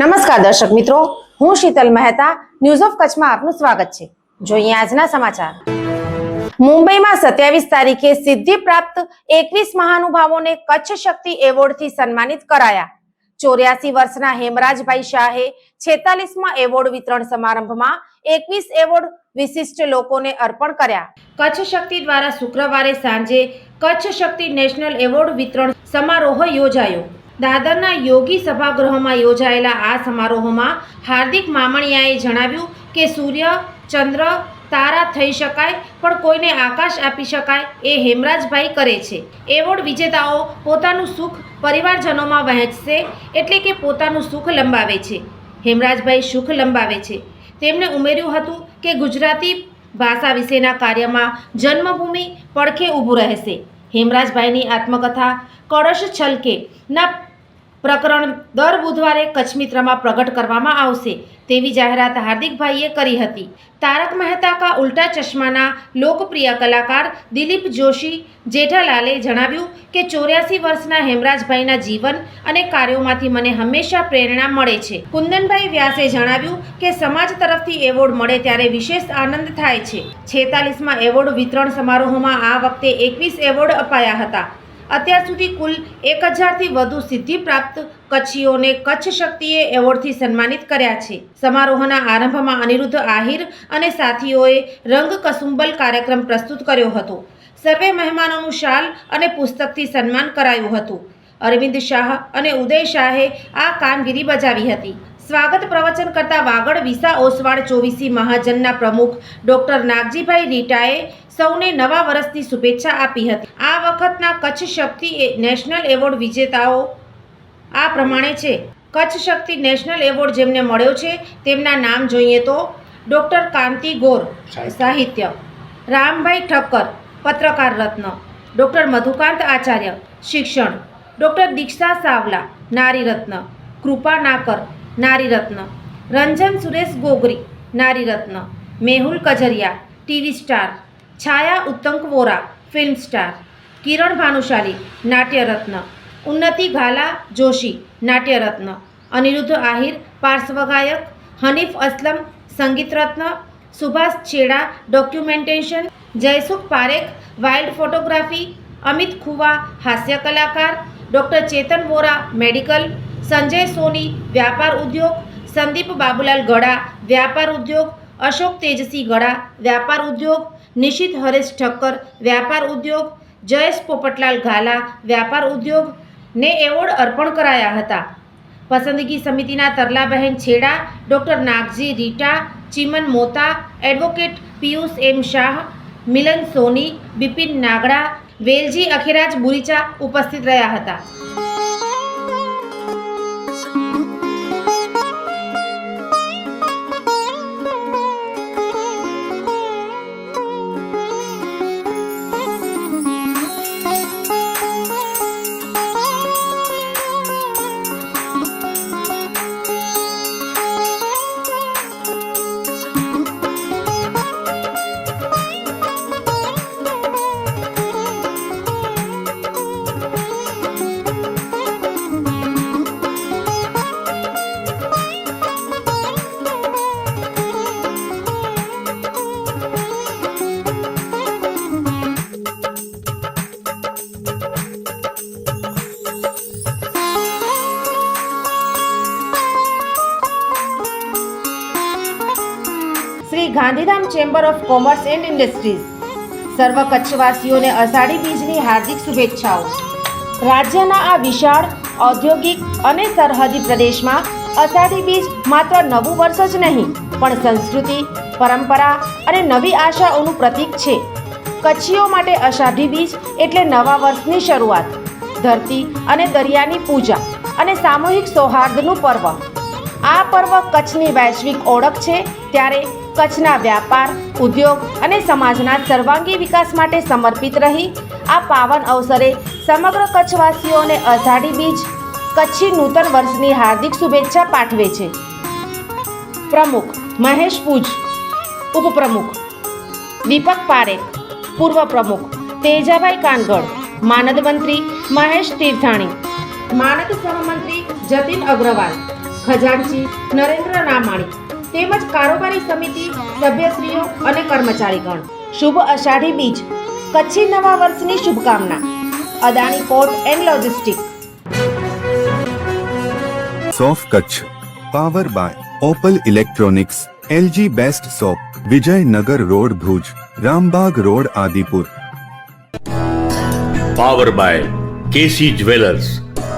નમસ્કાર દર્શક મિત્રો, હું શીતલ મહેતા ન્યૂઝ ઓફ કચ્છમાં આપનું સ્વાગત છે. જોઈએ આજના સમાચાર. મુંબઈમાં સત્યાવીસ તારીખે સિદ્ધિ પ્રાપ્ત એકવીસ મહાનુભાવોને કચ્છ શક્તિ એવોર્ડથી સન્માનિત કરાયા. ચોર્યાસી વર્ષના હેમરાજભાઈ શાહે છેતાલીસમાં એવોર્ડ વિતરણ સમારંભમાં એકવીસ એવોર્ડ વિશિષ્ટ લોકોને અર્પણ કર્યા. કચ્છ શક્તિ દ્વારા શુક્રવારે સાંજે કચ્છ શક્તિ નેશનલ એવોર્ડ વિતરણ સમારોહ યોજાયો. દાદરના યોગી સભાગૃહમાં યોજાયેલા આ સમારોહમાં હાર્દિક મામણિયાએ જણાવ્યું કે સૂર્ય, ચંદ્ર, તારા થઈ શકાય, પણ કોઈને આકાશ આપી શકાય એ હેમરાજભાઈ કરે છે. એવોર્ડ વિજેતાઓ પોતાનું સુખ પરિવારજનોમાં વહેંચશે એટલે કે પોતાનું સુખ લંબાવે છે. હેમરાજભાઈ સુખ લંબાવે છે. તેમણે ઉમેર્યું હતું કે ગુજરાતી ભાષા વિશેના કાર્યમાં જન્મભૂમિ પડખે ઊભું રહેશે. હેમરાજભાઈની આત્મકથા કળશ છલકે ના પ્રકરણ દર બુધવારે કચ્છ મિત્રમાં પ્રગટ કરવામાં આવશે. તેવી જાહેરાત હાર્દિકભાઈએ કરી હતી. તારક મહેતા કા ઉલ્ટા ચશ્માના લોકપ્રિય કલાકાર દિલીપ જોશી જેઠાલાલે જણાવ્યું કે ચોર્યાસી વર્ષના હેમરાજભાઈના જીવન અને કાર્યોમાંથી મને હંમેશા પ્રેરણા મળે છે. કુંદનભાઈ વ્યાસે જણાવ્યું કે સમાજ તરફથી એવોર્ડ મળે ત્યારે વિશેષ આનંદ થાય છે. છેતાલીસમાં એવોર્ડ વિતરણ સમારોહમાં આ વખતે એકવીસ એવોર્ડ અપાયા હતા. અત્યાર સુધી કુલ એક હજારથી વધુ સિદ્ધિ પ્રાપ્ત કચ્છીઓને કચ્છ શક્તિએ એવોર્ડથી સન્માનિત કર્યા છે. સમારોહના આરંભમાં અનિરુદ્ધ આહિર અને સાથીઓએ રંગ કસુંબલ કાર્યક્રમ પ્રસ્તુત કર્યો હતો. સર્વે મહેમાનોનું શાલ અને પુસ્તકથી સન્માન કરાયું હતું. અરવિંદ શાહ અને ઉદય શાહે આ કામગીરી બજાવી હતી. સ્વાગત પ્રવચન કરતા વાગડ વિસા ઓસવાડ ચોવીસી મહાજનના પ્રમુખ ડોક્ટર નાગજીભાઈ રીટાએ સૌને નવા વર્ષની શુભેચ્છા આપી હતી. આ વખતના કચ્છ શક્તિ નેશનલ એવોર્ડ વિજેતાઓ આ પ્રમાણે છે. કચ્છ શક્તિ નેશનલ એવોર્ડ જેમને મળ્યો છે તેમના નામ જોઈએ તો ડોક્ટર કાંતિ ગોર સાહિત્ય રામભાઈ ઠક્કર પત્રકાર રત્ન ડૉક્ટર મધુકાંત આચાર્ય શિક્ષણ ડૉક્ટર દીક્ષા સાવલા નારી રત્ન કૃપા નાકર નારી રત્ન રંજન સુરેશ ગોગરી નારી રત્ન Mehul Kajaria, TV star. Chhaya Uttank Vora, film star. Kiran Bhanushali નાટ્ય રત્ન ઉન્નતિ ઘાલા જોશી નાટ્ય રત્ન અનિરુદ્ધ આહિર પાર્શ્વગાયક હનીફ અસલમ સંગીત રત્ન Subhash Chheda, documentation. Jaysukh Parekh, wild photography. Amit Khuva હાસ્ય કલાકાર ડૉક્ટર ચેતન વોરા, મેડિકલ. સંજય સોની, વ્યાપાર ઉદ્યોગ, સંદીપ બાબુલાલ ગળા વ્યાપાર ઉદ્યોગ, અશોક તેજસી ગળા વ્યાપાર ઉદ્યોગ, નિશિત હરેશ ઠક્કર, વ્યાપાર ઉદ્યોગ, જયેશ પોપટલાલ ઘાલા, વ્યાપાર ઉદ્યોગ ને એવોર્ડ અર્પણ કરાયા હતા. પસંદગી સમિતિના તરલાબહેન Chheda, doctor Nagji Rita, Chiman Mota, advocate Piyush M Shah, Milan Soni, Bipin Nagda, Velji Akhiraj Buricha ઉપસ્થિત રહ્યા હતા. Shri Gandhidham chamber of commerce and industries સર્વ કચ્છવાસીઓને અષાઢી બીજની હાર્દિક શુભેચ્છાઓ. રાજ્યના આ વિશાળ, ઔદ્યોગિક અને સરહદી પ્રદેશમાં અષાઢી બીજ માત્ર નવું વર્ષ જ નહીં, પણ સંસ્કૃતિ, પરંપરા અને નવી આશાઓનું પ્રતીક છે. કચ્છીઓ માટે અષાઢી બીજ એટલે નવા વર્ષની શરૂઆત, ધરતી અને દરિયાની પૂજા અને સામૂહિક સૌહાર્દનું પર્વ. આ પર્વ કચ્છની વૈશ્વિક ઓળખ છે. ત્યારે કચ્છના વ્યાપાર, ઉદ્યોગ અને સમાજના સર્વાંગી વિકાસ માટે સમર્પિત રહી. આ પાવન અવસરે સમગ્ર કચ્છવાસીઓને અષાઢી બીજ, કચ્છી નૂતન વર્ષની હાર્દિક શુભેચ્છા પાઠવે છે. પ્રમુખ મહેશ પૂજ, ઉપપ્રમુખ દીપક પારેખ પૂર્વ પ્રમુખ તેજાભાઈ કાનગડ, માનદ મંત્રી મહેશ તીર્થાણી, માનદ સહમંત્રી જતીન અગ્રવાલ ખજાનચી નરેન્દ્ર રામાણી તેમજ કારોબારી સમિતિ સભ્યશ્રીઓ અને કર્મચારીગણ. શુભ અષાઢી બીજ. કચ્છી નવા વર્ષની શુભકામના. Adani port and logistic. સોફ Kutch. Power by Opal electronics LG best shop Vijaynagar road Bhuj Rambagh road Adipur. Power by KC jewellers.